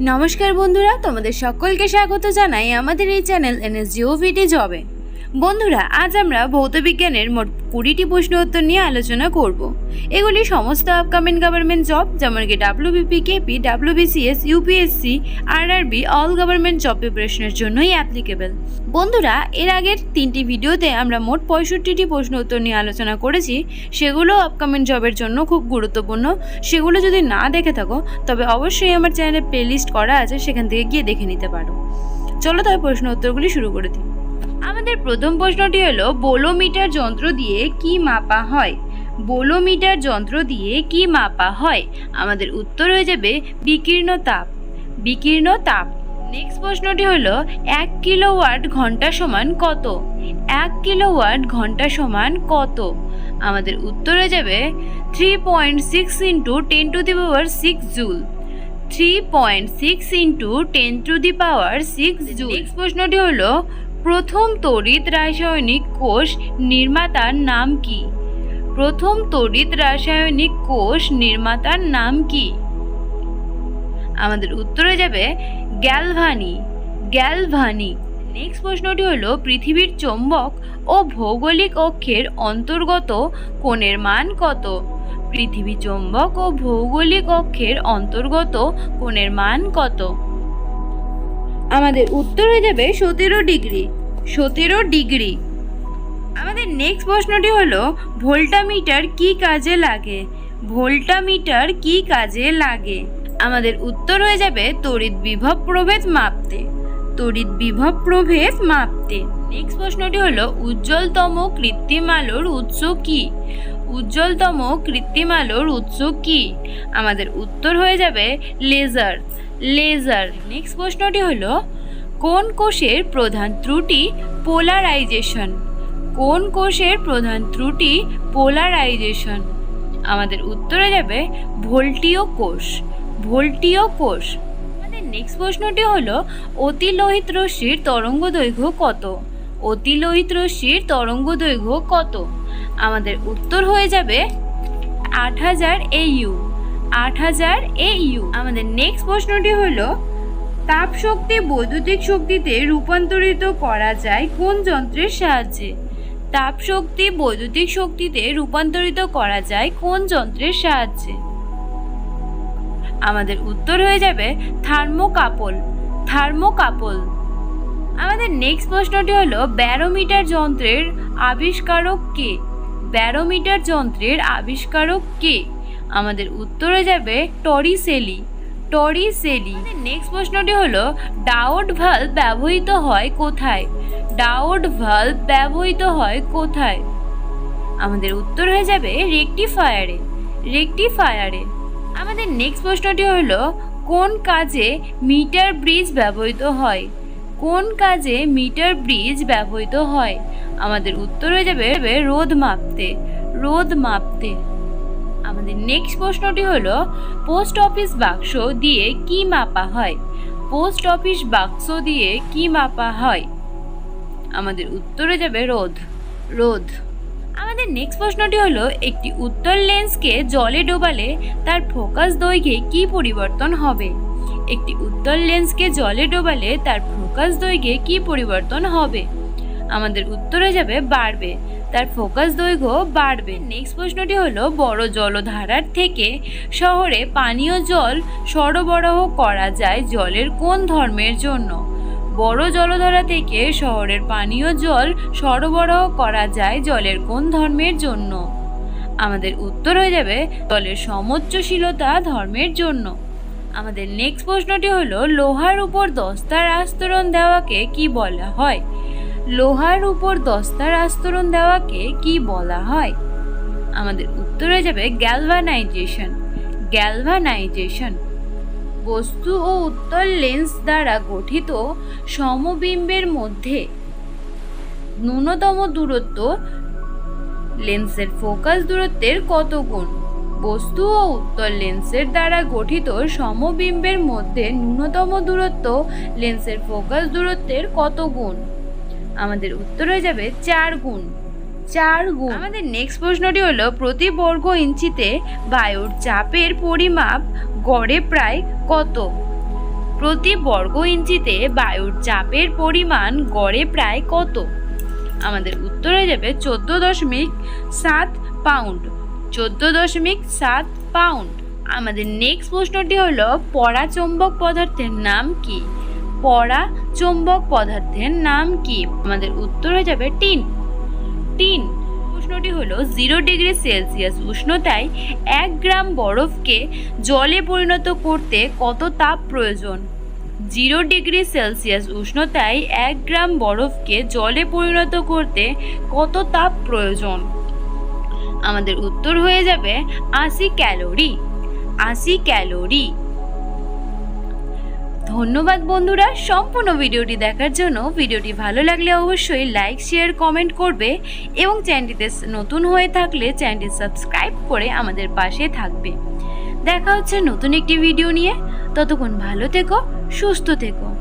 নমস্কার বন্ধুরা তোমাদের সকলকে স্বাগত জানাই আমাদের এই চ্যানেল এনএসজিও ভিডি জবে। বন্ধুরা, আজ আমরা ভৌতবিজ্ঞানের মোট কুড়িটি প্রশ্ন উত্তর নিয়ে আলোচনা করব। এগুলি সমস্ত আপকামিং গভর্নমেন্ট জব যেমন কি WBP KP WBCS UPSC RRB all government job প্রিপারেশনের জন্যই অ্যাপ্লিকেবল বন্ধুরা, এর আগের তিনটি ভিডিওতে আমরা মোট পঁয়ষট্টিটি প্রশ্ন উত্তর নিয়ে আলোচনা করেছি। সেগুলো আপকামিং জবের জন্য খুব গুরুত্বপূর্ণ। সেগুলো যদি না দেখে থাকো, তবে অবশ্যই আমার চ্যানেলে প্লেলিস্ট করা আছে, সেখান থেকে গিয়ে দেখে নিতে পারো। চলো তবে প্রশ্ন উত্তরগুলি শুরু করে দিই। আমাদের প্রথম প্রশ্নটি হলো, বোলোমিটার যন্ত্র দিয়ে কি মাপা হয়? বোলোমিটার যন্ত্র দিয়ে কি মাপা হয়? আমাদের উত্তর হয়ে যাবে বিকীর্ণ তাপ। বিকীর্ণ তাপ। নেক্সট প্রশ্নটি হলো, এক কিলোওয়াট ঘণ্টা সমান কত? এক কিলোওয়াট ঘণ্টা সমান কত? আমাদের উত্তর হয়ে যাবে three point six into ten to the power six joule three point six into ten to the power six joule next প্রশ্নটি হলো প্রথম তড়িৎ রাসায়নিক কোষ নির্মাতার নাম কি? প্রথম তড়িৎ রাসায়নিক কোষ নির্মাতার নাম কি? আমাদের উত্তরে যাবে গ্যালভানি। গ্যালভানি। নেক্সট প্রশ্নটি হলো, পৃথিবীর চৌম্বক ও ভৌগোলিক অক্ষের অন্তর্গত কোণের মান কত? পৃথিবী চৌম্বক ও ভৌগোলিক অক্ষের অন্তর্গত কোণের মান কত? আমাদের উত্তর হয়ে যাবে সতেরো ডিগ্রি। সতেরো ডিগ্রি। আমাদের নেক্সট প্রশ্নটি হলো, ভোল্টামিটার কি কাজে লাগে? ভোল্টামিটার কি কাজে লাগে? আমাদের উত্তর হয়ে যাবে তড়িৎ বিভব প্রভেদ মাপতে। তড়িৎ বিভব প্রভেদ মাপতে। নেক্সট প্রশ্নটি হলো, উজ্জ্বলতম কৃত্রিম আলোর উৎস কি? উজ্জ্বলতম কৃত্রিম আলোর উৎস কি? আমাদের উত্তর হয়ে যাবে লেজার লেজার নেক্সট প্রশ্নটি হলো, কোন কোষের প্রধান ত্রুটি পোলারাইজেশন কোন কোষের প্রধান ত্রুটি পোলারাইজেশন আমাদের উত্তরে যাবে ভোল্টিও কোষ। ভোল্টিও কোষ। আমাদের নেক্সট প্রশ্নটি হলো, অতিলোহিত রশ্মির তরঙ্গ দৈর্ঘ্য কত? অতিলোহিত রশ্মির তরঙ্গ দৈর্ঘ্য কত? আমাদের উত্তর হয়ে যাবে আট হাজার এ ইউ, আট হাজার এ ইউ। আমাদের নেক্সট প্রশ্নটি হলো তাপ শক্তি বৈদ্যুতিক শক্তিতে রূপান্তরিত করা যায় কোন যন্ত্রের সাহায্যে? তাপ শক্তি বৈদ্যুতিক শক্তিতে রূপান্তরিত করা যায় কোন যন্ত্রের সাহায্যে? আমাদের উত্তর হয়ে যাবে থার্মোকাপল থার্মোকাপল। আমাদের নেক্সট প্রশ্নটি হলো, ব্যারোমিটার যন্ত্রের আবিষ্কারক কে? ব্যারোমিটার যন্ত্রের আবিষ্কারক কে? আমাদের উত্তর যাবে টরিসেলি। টরিসেলি। নেক্সট প্রশ্নটি হলো ডাউট ভাল্ব ব্যবহৃত হয় কোথায়? ডাউট ভাল্ব ব্যবহৃত হয় কোথায়? আমাদের উত্তর হয়ে যাবে রেকটিফায়ারে। রেকটিফায়ারে। আমাদের নেক্সট প্রশ্নটি হলো, কোন কাজে মিটার ব্রিজ ব্যবহৃত হয়? কোন কাজে মিটার ব্রিজ ব্যবহৃত হয়? আমাদের উত্তর হয়ে যাবে রোদ মাপতে রোদ মাপতে। আমাদের নেক্সট প্রশ্নটি হলো পোস্ট অফিস বাক্স দিয়ে কি মাপা হয়? পোস্ট অফিস বাক্স দিয়ে কি মাপা হয়? আমাদের উত্তরে যাবে রোদ রোদ। আমাদের নেক্সট প্রশ্নটি হলো, একটি উত্তর লেন্সকে জলে ডোবালে তার ফোকাস দৈর্ঘ্যে কি পরিবর্তন হবে? একটি উত্তর লেন্সকে জলে ডোবালে তার ফোকাস দৈর্ঘ্যে কি পরিবর্তন হবে? আমাদের উত্তরে যাবে, বাড়বে। তার ফোকাস দৈর্ঘ্য বাড়বে। নেক্সট প্রশ্নটি হলো, বড় জলধারার থেকে শহরে পানীয় জল সরবরাহ করা যায় জলের কোন ধর্মের জন্য? বড় জলধারা থেকে শহরের পানীয় জল সরবরাহ করা যায় জলের কোন ধর্মের জন্য? আমাদের উত্তর হয়ে যাবে, জলের সমোচ্চশীলতা ধর্মের জন্য। আমাদের নেক্সট প্রশ্নটি হলো, লোহার উপর দস্তার আস্তরণ দেওয়াকে কি বলা হয়? লোহার উপর দস্তার আস্তরণ দেওয়াকে কি বলা হয়? আমাদের উত্তরে যাবে গ্যালভানাইজেশন গ্যালভানাইজেশন বস্তু ও উত্তল লেন্স দ্বারা গঠিত সমবিম্বের মধ্যে ন্যূনতম দূরত্ব লেন্সের ফোকাস দূরত্বের কত গুণ? বস্তু ও উত্তল লেন্সের দ্বারা গঠিত সমবিম্বের মধ্যে ন্যূনতম দূরত্ব লেন্সের ফোকাস দূরত্বের কত গুণ? আমাদের উত্তর হয়ে যাবে চার গুণ। চার গুণ। আমাদের নেক্সট প্রশ্নটি হলো, প্রতি বর্গ ইঞ্চিতে বায়ুর চাপের পরিমাপ গড়ে প্রায় কত? প্রতি বর্গ ইঞ্চিতে বায়ুর চাপের পরিমাণ গড়ে প্রায় কত? আমাদের উত্তর হয়ে যাবে চোদ্দ দশমিক সাত পাউন্ড। চোদ্দ দশমিক সাত পাউন্ড। আমাদের নেক্সট প্রশ্নটি হলো, পড়া চৌম্বক পদার্থের নাম কি? পড়া চৌম্বক পদার্থের নাম কি? আমাদের উত্তর হয়ে যাবে টিন। টিন, প্রশ্নটি হলো জিরো ডিগ্রি সেলসিয়াস উষ্ণতায় এক গ্রাম বরফকে জলে পরিণত করতে কত তাপ প্রয়োজন? জিরো ডিগ্রি সেলসিয়াস উষ্ণতায় এক গ্রাম বরফকে জলে পরিণত করতে কত তাপ প্রয়োজন? আমাদের উত্তর হয়ে যাবে আশি ক্যালোরি আশি ক্যালোরি। ধন্যবাদ বন্ধুরা সম্পূর্ণ ভিডিওটি দেখার জন্য। ভিডিওটি ভালো লাগলে অবশ্যই লাইক, শেয়ার, কমেন্ট করবে এবং চ্যানেলটিতে নতুন হয়ে থাকলে চ্যানেলটি সাবস্ক্রাইব করে আমাদের পাশে থাকবে। দেখা হচ্ছে নতুন একটি ভিডিও নিয়ে। ততক্ষণ ভালো থেকো, সুস্থ থেকো।